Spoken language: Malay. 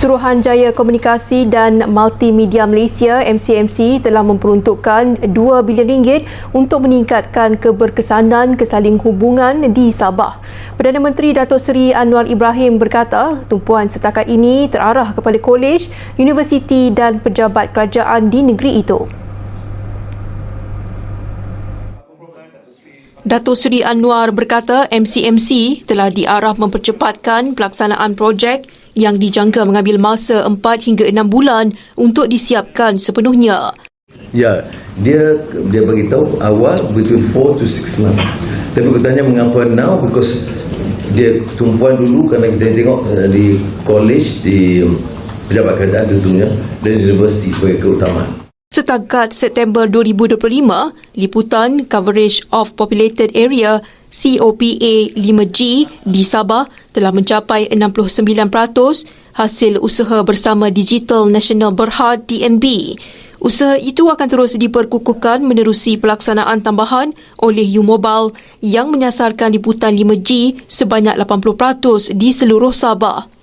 Suruhanjaya Komunikasi dan Multimedia Malaysia MCMC telah memperuntukkan 2 bilion ringgit untuk meningkatkan keberkesanan kesaling hubungan di Sabah. Perdana Menteri Datuk Seri Anwar Ibrahim berkata, tumpuan setakat ini terarah kepada kolej, universiti dan pejabat kerajaan di negeri itu. Datuk Seri Anwar berkata MCMC telah diarah mempercepatkan pelaksanaan projek yang dijangka mengambil masa 4 hingga 6 bulan untuk disiapkan sepenuhnya. Ya, dia dia bagi tahu awal between 4 to 6 months. Tapi aku tanya mengapa now because dia tumpuan dulu kerana kita tengok uh, di college di um, pejabat kerajaan tentunya dan universiti sebagai keutamaan. Setakat September 2025, liputan Coverage of Populated Area COPA 5G di Sabah telah mencapai 69% hasil usaha bersama Digital National Berhad DNB. Usaha itu akan terus diperkukuhkan menerusi pelaksanaan tambahan oleh U-Mobile yang menyasarkan liputan 5G sebanyak 80% di seluruh Sabah.